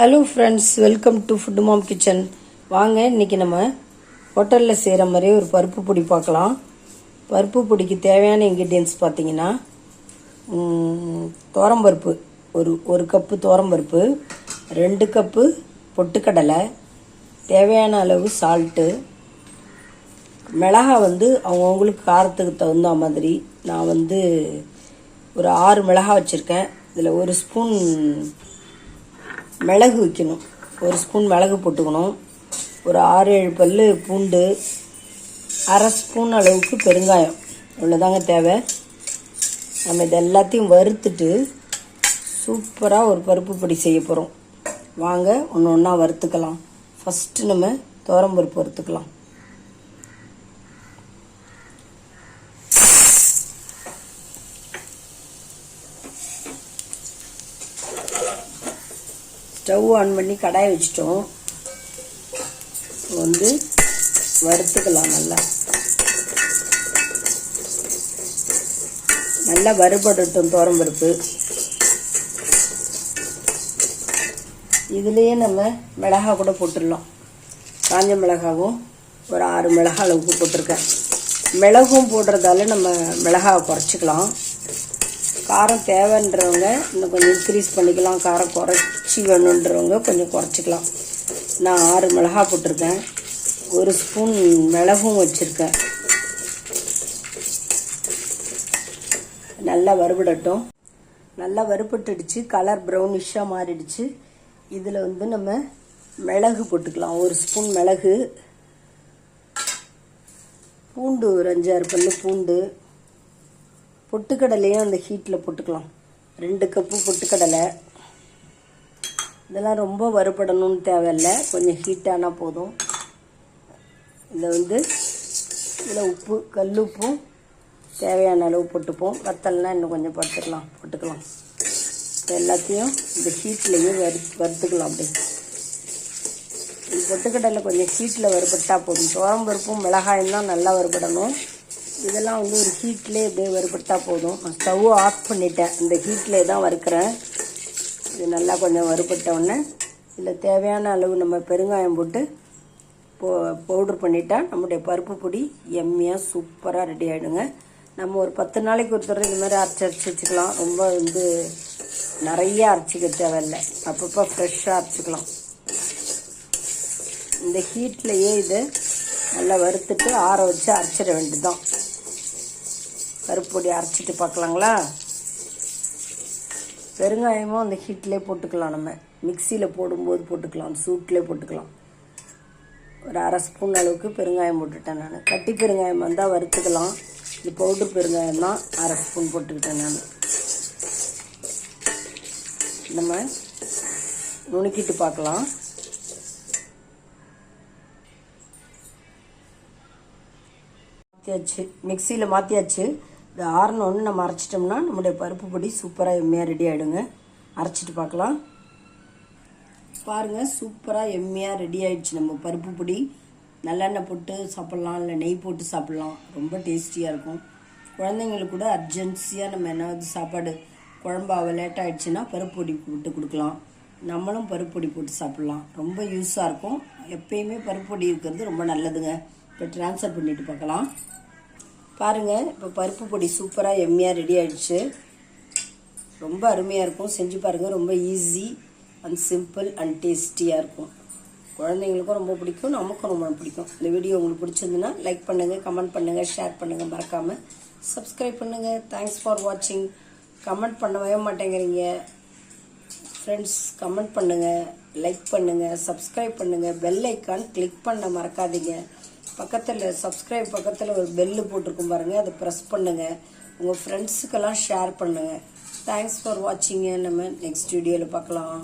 Hello friends welcome to food mom kitchen வாங்க இன்னைக்கு நம்ம ஹோட்டலில் செய்கிற மாதிரி ஒரு பருப்பு பொடி பார்க்கலாம். பருப்பு பொடிக்கு தேவையான இன்க்ரீடியன்ஸ் பார்த்தீங்கன்னா தோரம்பருப்பு ஒரு ஒரு கப்பு தோரம்பருப்பு ரெண்டு கப்பு பொட்டுக்கடலை தேவையான அளவு சால்ட்டு மிளகா வந்து அவங்கவுங்களுக்கு காரத்துக்கு தகுந்த மாதிரி நான் வந்து ஒரு ஆறு மிளகா வச்சுருக்கேன். இதில் ஒரு ஸ்பூன் மிளகு வைக்கணும். ஒரு ஸ்பூன் மிளகு போட்டுக்கணும். ஒரு ஆறு ஏழு பல் பூண்டு அரை ஸ்பூன் அளவுக்கு பெருங்காயம். இவ்வளோதாங்க தேவை. நம்ம இது எல்லாத்தையும் வறுத்துட்டு சூப்பராக ஒரு பருப்பு பொடி செய்ய போகிறோம் வாங்க ஒன்று ஒன்றா வறுத்துக்கலாம். ஃபஸ்ட்டு நம்ம தோரம்பருப்பு வறுத்துக்கலாம். ஸ்டவ் ஆன் பண்ணி கடாயை வச்சிட்டோம். வந்து வறுத்துக்கலாம் நல்லா. நல்லா வறுபடட்டும் பருப்பு. இதுலேயே நம்ம மிளகா கூட போட்டுடலாம். காஞ்ச மிளகாவும் ஒரு ஆறு மிளகா அளவுக்கு போட்டிருக்கேன். மிளகும் போடுறதால நம்ம மிளகாவை குறைச்சிக்கலாம். காரம் தேவைன்றவங்க இன்னும் கொஞ்சம் இன்க்ரீஸ் பண்ணிக்கலாம். காரம் குறைச்சி வேணுன்றவங்க கொஞ்சம் குறைச்சிக்கலாம். நான் ஆறு மிளகா போட்டிருக்கேன். ஒரு ஸ்பூன் மிளகும் வச்சுருக்கேன். நல்லா வறுபடட்டும். நல்லா வறுபட்டுடுச்சு. கலர் ப்ரௌனிஷாக மாறிடுச்சு. இதில் வந்து நம்ம மிளகு போட்டுக்கலாம். ஒரு ஸ்பூன் மிளகு. பூண்டு ஒரு அஞ்சாறு பல்லு பூண்டு. பொட்டுக்கடலையும் அந்த ஹீட்டில் போட்டுக்கலாம். ரெண்டு கப்பு பொட்டுக்கடலை. இதெல்லாம் ரொம்ப வறுபடணும்னு தேவையில்லை. கொஞ்சம் ஹீட்டானால் போதும். இதில் வந்து இதில் உப்பு கல் உப்பும் தேவையான அளவு போட்டுப்போம். வத்தல்னால் இன்னும் கொஞ்சம் போட்டுக்கலாம் போட்டுக்கலாம். எல்லாத்தையும் இந்த ஹீட்லேயே வறு வறுத்துக்கலாம் அப்படி பொட்டுக்கடலை கொஞ்சம் ஹீட்டில் வறுபட்டால் போதும். துவரம்பருப்பும் மிளகாயும் தான் நல்லா வறுபடணும். இதெல்லாம் வந்து ஒரு ஹீட்லேயே இப்படியே வறுபட்டா போதும். நான் ஸ்டவ் ஆஃப் பண்ணிட்டேன். இந்த ஹீட்லேயே தான் வறுக்கிறேன். இது நல்லா கொஞ்சம் வறுபட்ட உடனே இதில் தேவையான அளவு நம்ம பெருங்காயம் போட்டு போ பவுடர் பண்ணிட்டா நம்முடைய பருப்பு பொடி எம்மியாக சூப்பராக ரெடி ஆகிடுங்க நம்ம ஒரு பத்து நாளைக்கு ஒருத்தர் இந்த இது மாதிரி அரைச்சி அரைச்சி வச்சுக்கலாம். ரொம்ப வந்து நிறைய அரைச்சிக்க தேவையில்லை. அப்பப்போ ஃப்ரெஷ்ஷாக அரைச்சிக்கலாம். இந்த ஹீட்லேயே இது நல்லா வறுத்துட்டு ஆற வச்சு அரைச்சிட வேண்டியதுதான். பருப்பு பொடி அரைச்சிட்டு பார்க்கலாங்களா? பெருங்காயமும் அந்த ஹீட்லேயே போட்டுக்கலாம் நம்ம. மிக்சியில் போடும்போது போட்டுக்கலாம் சூட்லேயே போட்டுக்கலாம். ஒரு அரை ஸ்பூன் அளவுக்கு பெருங்காயம் போட்டுட்டேன் நான். கட்டி பெருங்காயம் வந்தால் வறுத்துக்கலாம். இது பவுடர் பெருங்காயம் தான் அரை ஸ்பூன் போட்டுக்கிட்டேன் நான். நம்ம நுணுக்கிட்டு பார்க்கலாம். மாற்றியாச்சு மிக்சியில் மாற்றியாச்சு இது ஆறணுன்னு நம்ம அரைச்சிட்டோம்னா நம்முடைய பருப்பு பொடி சூப்பராக எம்மையாக ரெடி ஆகிடுங்க அரைச்சிட்டு பார்க்கலாம். பாருங்கள் சூப்பராக எம்மையாக ரெடி ஆகிடுச்சு நம்ம பருப்பு பொடி. நல்லெண்ணெய் போட்டு சாப்பிட்லாம் இல்லை நெய் போட்டு சாப்பிட்லாம். ரொம்ப டேஸ்டியாக இருக்கும். குழந்தைங்களுக்கு கூட அர்ஜென்சியாக நம்ம என்னாவது சாப்பாடு குழம்பாவ லேட் ஆகிடுச்சின்னா பருப்பு பொடி போட்டு கொடுக்கலாம். நம்மளும் பருப்பு பொடி போட்டு சாப்பிட்லாம். ரொம்ப யூஸாக இருக்கும். எப்பயுமே பருப்பு பொடி இருக்கிறது ரொம்ப நல்லதுங்க. இப்போ ட்ரான்ஸ்ஃபர் பண்ணிட்டு பார்க்கலாம். பாருங்கள் இப்போ பருப்பு பொடி சூப்பராக எம்மியாக ரெடி ஆகிடுச்சு ரொம்ப அருமையாக இருக்கும். செஞ்சு பாருங்கள் ரொம்ப ஈஸி அண்ட் சிம்பிள் அண்ட் டேஸ்டியாக இருக்கும். குழந்தைங்களுக்கும் ரொம்ப பிடிக்கும் நமக்கும் ரொம்ப பிடிக்கும். இந்த வீடியோ உங்களுக்கு பிடிச்சிருந்துன்னா லைக் பண்ணுங்கள் கமெண்ட் பண்ணுங்கள் ஷேர் பண்ணுங்கள் மறக்காமல் சப்ஸ்கிரைப் பண்ணுங்கள் தேங்க்ஸ் ஃபார் வாட்சிங் கமெண்ட் பண்ணவே மாட்டேங்கிறீங்க. ஃப்ரெண்ட்ஸ் கமெண்ட் பண்ணுங்கள் லைக் பண்ணுங்கள் சப்ஸ்கிரைப் பண்ணுங்கள் பெல் ஐக்கான் கிளிக் பண்ண மறக்காதீங்க. பக்கத்தில் சப்ஸ்கிரைப் பக்கத்தில் ஒரு பெல்லு போட்டிருக்கும் பாருங்கள் அதை ப்ரெஸ் பண்ணுங்கள் உங்கள் ஃப்ரெண்ட்ஸுக்கெல்லாம் ஷேர் பண்ணுங்கள் தேங்க்ஸ் ஃபார் வாட்சிங்க நம்ம நெக்ஸ்ட் வீடியோவில் பார்க்கலாம்.